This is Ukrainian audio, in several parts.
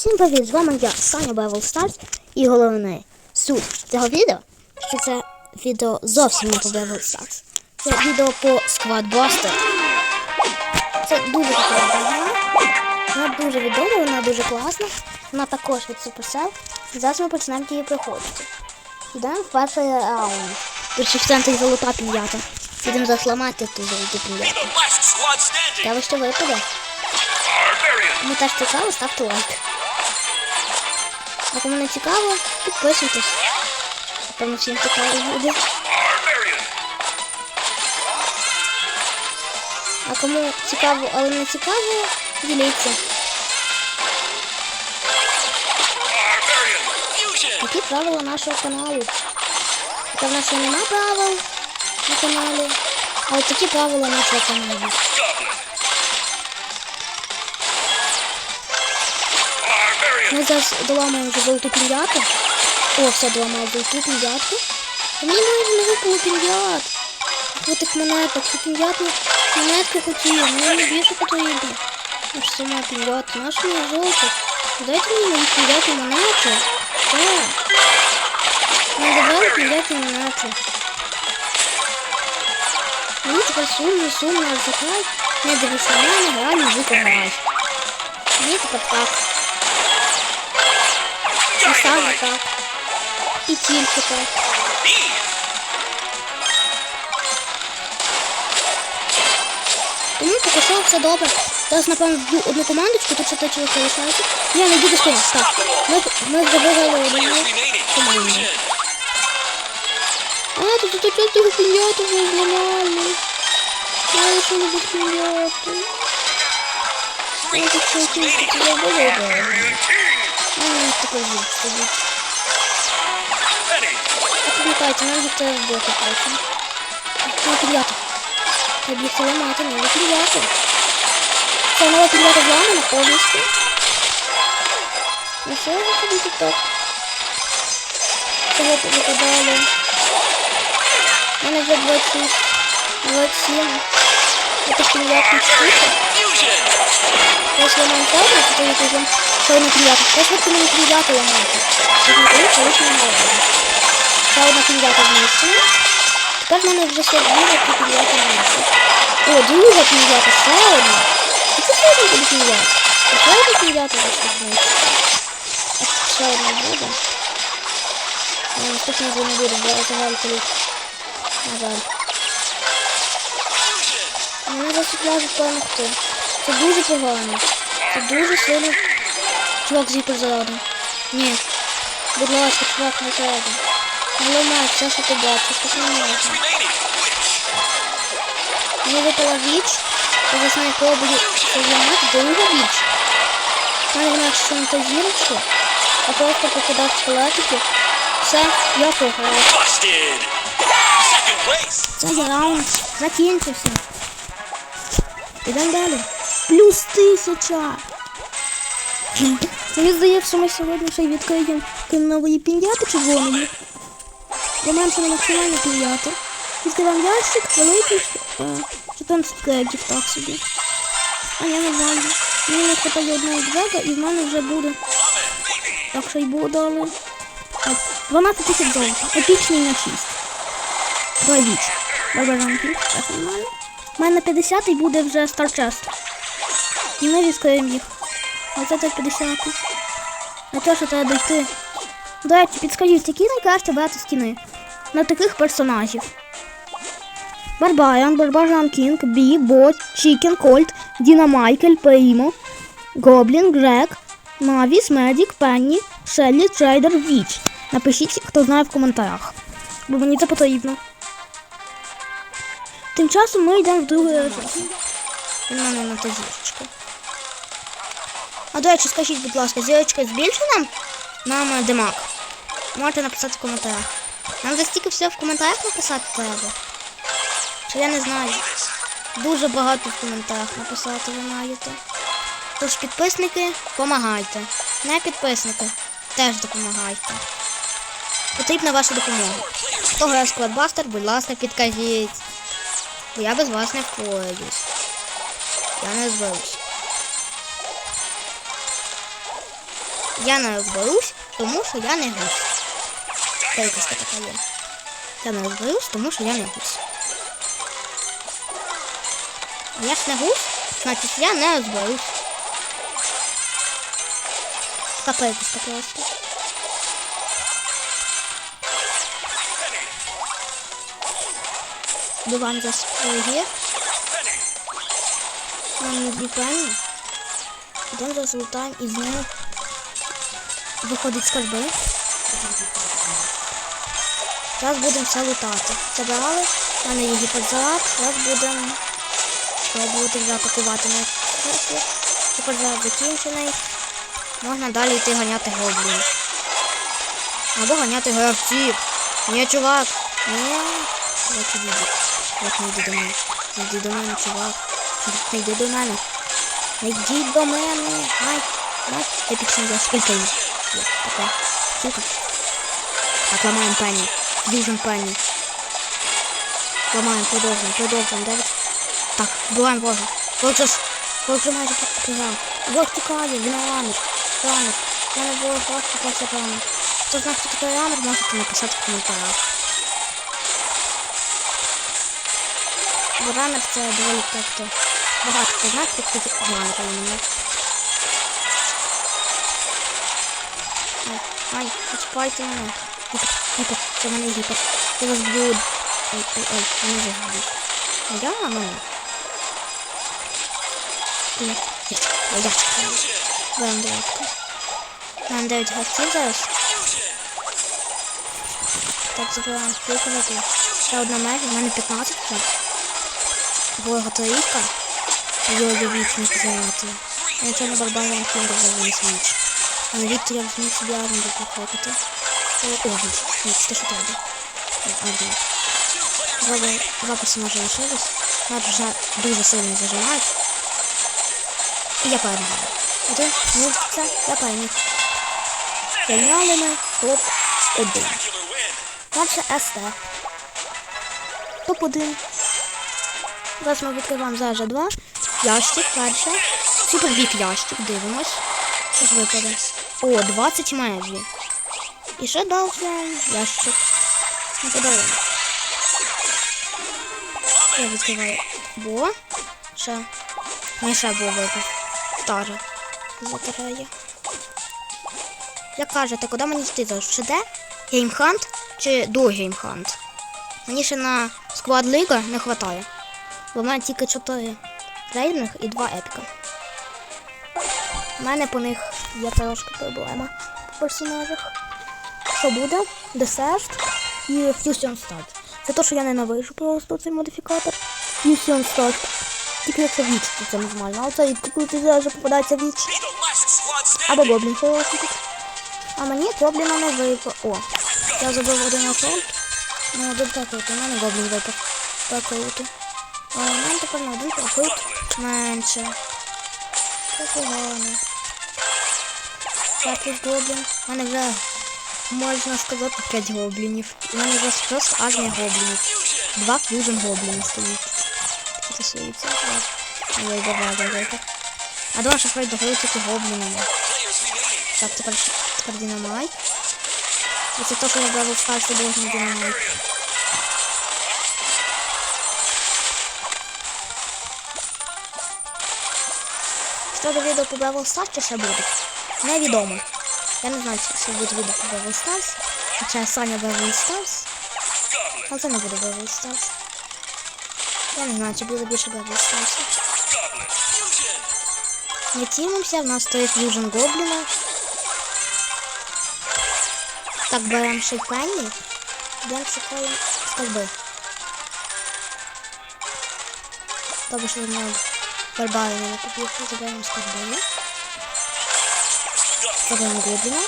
Всім привіт, з вами я, Саня Бевел Старс, і головне суть цього відео, що це відео зовсім не по Бевел Старс. Це відео по Buster. Це дуже така гра. Вона дуже відома, вона дуже класна. Вона також від Supercell. Зараз ми почнемо її проходити. Йдемо в перший раунд. Перший в золота пін'ята. Будемо засламати ту золоту squad standing. Треба що випаде. Кому теж цікаво, ставте лайк. А кому не цікаво, підписуйтесь. Напевно, всім цікаво буде. А кому цікаво, але не цікаво, діліться. Які правила нашого каналу? Хоча в нас ще нема правил на каналі. А от такі правила нашого каналу. Ми зараз доламаємо вже золоту піньяту. О, все, доламаю золоту піньятку. Та Мені майже не випало піньят. Ось тих монеток, що піньятні монетки хотіли, мені більше потрібно. Аж сама піньята, наша мені золото. Дайте мені мої піньятні монети. Так. Не давали піньятні монети. Мені тепер сумно, сумно, закай. Не дивись на мене, грай, музику грай. Мені тепер так. І саме Dynamite. так. І тільки так. B. Тому поки що все добре. Зараз, напевно, вб'ю одну командочку, тут ще те чоловік залишається. Ні, не буде спину. Так. Ми, ми вже виграли одну Players remaining. команду. Fusion. А, тут тут тут тут піньяту вже зламали. Я лишили без піньяту. Я тут ще Rangers тільки Remaining. забули. Barbarian King. А, не покажіть, скажіть. Penny. А пам'ятайте, нам їх треба вбити потім. Не піньята. Треба їх ламати, не піньята. Це нова піньята зламана повністю. Ну що ви ходите так? Цього повикидали. У вже 26, 27. Це піньятна штука. Если нам кажется, то уже что на приятно. Сейчас вот именно. Сейчас мы говорим, что очень много. Ще одна вместе. Тепер в мене вже все друга і піньята вместе. О, друга піньята, ще одна. І це ще одна буде піньята. І ще одна. А ще одна буде. А наступна вже не буде, бо я загалі колись. На жаль. Мене засипляють перемогти. Це дуже погано. Це дуже сильно. Чувак зіпер заради. Ні. Будь ласка, чувак, не треба. Не ламай все, що ти бачиш, так не можна. Remaining. Мені випала віч, я вже знаю, кого буде зламати, друга віч. У мене вона якщо не то зірочка, а просто покидав скелетики. Все, я програв. Busted. Second place. Цей раунд закінчився. Ідемо далі. Плюс тисяча. Мені здається, ми сьогодні ще відкриємо нової пін'яти червоної. Ламаємо на максимальну пін'яту. Відкриваємо ящик, великий, е, 14 кредитів, так собі. А я не знаю. Мені не вистачає одного двага і в мене вже буде. Так що й дали. Так, 12 тисяч доларів. Епічний на 6. Давай віч. Барбаранки. Так, нормально. У мене 50 і буде вже старчест. І ми відкриємо їх. Оце це 50. На те, що треба дойти. До речі, підскажіть, які найкраще брати скіни на таких персонажів? Барбаріан, Барбаран Кінг, Бі, Бот, Чікен, Кольт, Діна Майкл, Прімо, Гоблін, Грек, Навіс, Медік, Пенні, Шеллі, Трейдер, Віч. Напишіть, хто знає в коментарях. Бо мені це потрібно. Тим часом ми йдемо в другий раз. У мене на та. А до речі, скажіть, будь ласка, зірочка збільшить нам нам е, димак? Можете написати в коментарях. Нам за стільки все в коментарях написати треба. Чи я не знаю. Дуже багато в коментарях написати ви маєте. Тож підписники, помагайте. Не підписники, теж допомагайте. Потрібна ваша допомога. Хто грає складбастер, будь ласка, підкажіть. Бо я без вас не впораюсь. Я не зберусь. Я не розберусь, тому що я не гусь. Та така є. Я не розберусь, тому що я не гусь. Я ж не гусь, значить я не розберусь. Така якась просто. Диван за споги. Нам не діпані. Йдемо за золотаємо і з виходить скарби. Зараз будемо все лутати. Забирали, в мене є гіперзарад, зараз будемо пробувати вже атакувати на церкві. Гіперзарад закінчений. Можна далі йти ганяти гоблінів. Або ганяти гравців. Ні, чувак. Ні. От іди. От не йди до мене. Не йди до мене, чувак. Не йди до мене. Не йди до мене. Ай. Ай. Я є. Є. Така. Штука. Так, ламаємо пані. Фьюжн пані. Ламаємо, продовжуємо, продовжуємо. Дев'ять. Так, вбиваємо ворога. Ворог же ж. Ворог же майже покригав. Ворог тікає, він ранер. Ранер. Я не ворог, ворог попався ранер. Хто знає, хто такий ранер, можете написати в коментарях. Бо ранер це доволі так-то. Багато хто знає, хто такий ранер іменно. Ай, ай, почекайте мене. Гіпер, гіпер, це в мене гіпер. Я вас б'ю. Ой, ой, ой, мене загадують. А я мене. Я, я, я, я чекаю. Берем дев'ятку. Нам 9 гравців зараз. Так, забираємо скільки разів. Ще одна межа, в мене 15 вже. Ворога трійка. Йо-йо вічник заряти. Я нічого не барбаром фінга за весь ніч. А на Віктор я зміг собі армію покликати. О, ніч, ніч, те, що треба. Один. Два, два персонажі лишились. Нас вже дуже сильно зажимають. І я перемагаю. Один, ну, це, я переміг. Зайняли ми топ 1 Killer win. Перше СТ. Топ-1. Зараз ми відкриваємо зараз два. Ящик перше. Супер віп ящик, дивимось. Ж випаде? О, 20 межі. І ще далі ящик. Не подарунок. Я відкриваю. Бо. Ще. Мені ще був випав. Тара. Затирає. Як кажете, куди мені йти зараз? В ШД? Геймхант чи до геймхант? Мені ще на сквад ліга не вистачає. Бо в мене тільки 4 рейдних і 2 епіка. У мене по них є трошки проблема по персонажах. Що буде? Десерт і Fusion Start. Це те, що я ненавижу просто цей модифікатор. Fusion Start. Тільки якщо віч, то це нормально. А це коли ти зараз попадається віч. Або гоблін хороший. А мені гобліна не випав. О, я забив один аккаунт. Ну, один такий, у мене гоблін випав. Так круто. А мене тепер на один проход менше. Це погано. Так, тут гоблін. У мене вже, можна сказати, 5 гоблінів. У мене вже просто армія гоблінів. Два фьюжн гобліни стоїть. Такі тусуються. Я й добра випав. А думаю, що пройду гри тільки гоблінами. Players remaining. Так, тепер, тепер динамайк. І це те, що я брав у старший должен динамайк. Що до відео по Бравл Старс чи ще буде? Невідомо. Я не знаю, чи ще буде відео по Бравл Старс. Хоча Саня Бравл Старс. Goblin. Але це не буде Бравл Старс. Я не знаю, чи буде більше Бравл Старс. Goblin. Fusion. Ми тімимося, в нас стоїть фьюжн гобліна. Так, беремо шейпенні. Йдемо шукаємо скарби. Тобто, що ми барбари не побігли, заберемо скарби. Заберемо гобліна.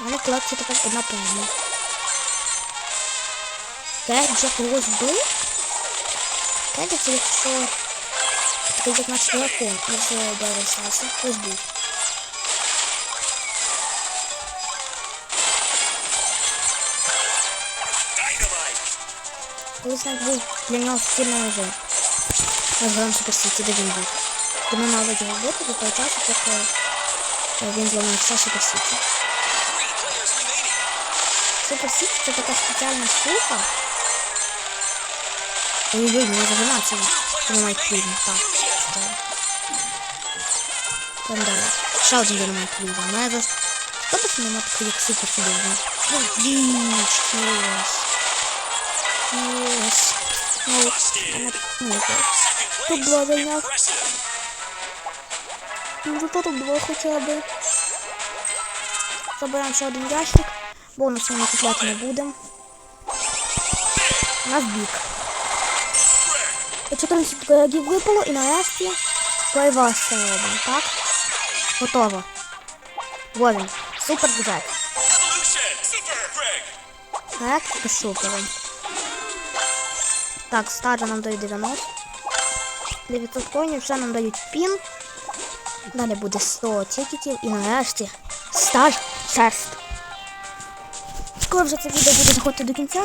У мене в колекції тепер одна певна. Кет вже когось вбив? Кет це якщо такий як наш дракон із Бевел Стаса. Ось був. Dynamite. Колись навіть був для нього спільний режим. На Гран Супер Сіті, де він був. Тому навіть його бути до того часу, поки Е, Він зламався Супер Сіті. Супер Сіті це така спеціальна штука. Ой-ой, не зажиматься. Динамайт Квін. Так, читаю. Там далі. Ще один Динамайт. У мене зараз... Хто б нема такий Супер? Ну, Віч, єс. Єс. Ну, ну, окей. Second Тут place. була зайняв. Impressive. Ну, зато тут два хоча б. Забираємо ще один ящик. Бонус ми купляти не будемо. У нас бік. 14 кредитів випало і нарешті переважся робимо, так? Готово. Ловим. Супер джек. Evolution. Super Greg. Так, і супером. Так, стажа нам дають 90. 900 коїнів, ще нам дають пін. Далі буде 100 тікетів і нарешті стаж чест. Скоро вже це відео буде заходити до кінця.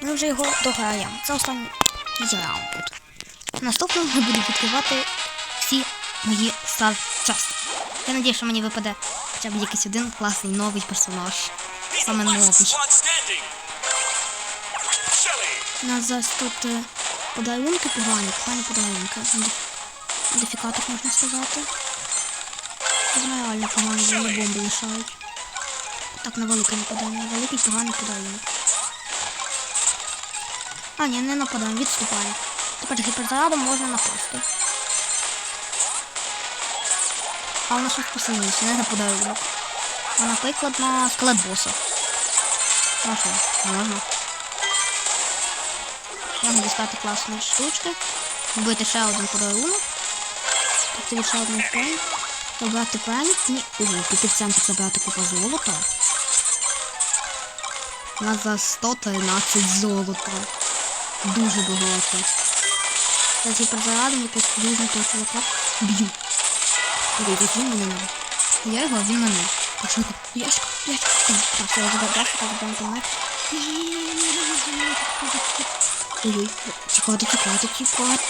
Ми вже його дограємо. Це останній раунд. Наступним ми будемо відкривати всі мої стар чест. Я надію, що мені випаде хоча б якийсь один класний новий персонаж. Саме новий. У нас зараз тут е, подарунки погані, погані подарунки. Модиф- Модифікатор можна сказати. Реально погані, вони бомби лишають. Так, на великий нападаємо, на великий поганий подарунок. А, ні, не нападаємо, відступаємо. Тепер гіперзарядом можна напасти. А у нас щось посильніше, не на подарунок. А наприклад на скелет боса. Ну що, можна. Можна дістати класні штучки. Вбити ще один подарунок. Тобі ще один пень. Забрати пень і ого, піти в центр забрати купу золота. У нас за 113 золота. Дуже багато. Зараз я перезарадом якось дуже того чувака б'ю. Дивіться, він мене не. Я його, він мене. Так що яшка, яшка. Так, все, я забрав так забрав помер. Ой-ой, чекати, чекати, чекати.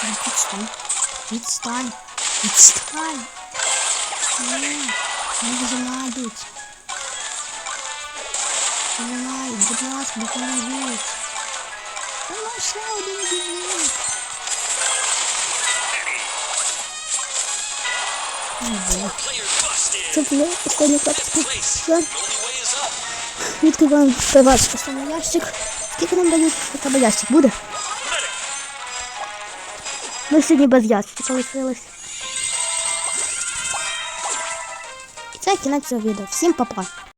Так, Відстань. Відстань. Відстань. Ні, не вижимають. Вижимають, будь ласка, допоможіть. Та ну ще один бігник. Player busted. Це було останнє капське. Place. Все, The only way is up. відкриваємо приватний останній ящик. Скільки нам дають? Хоча б ящик буде? Medic. Ми сьогодні без ящика лишились. І на цього відео. Всім па-па.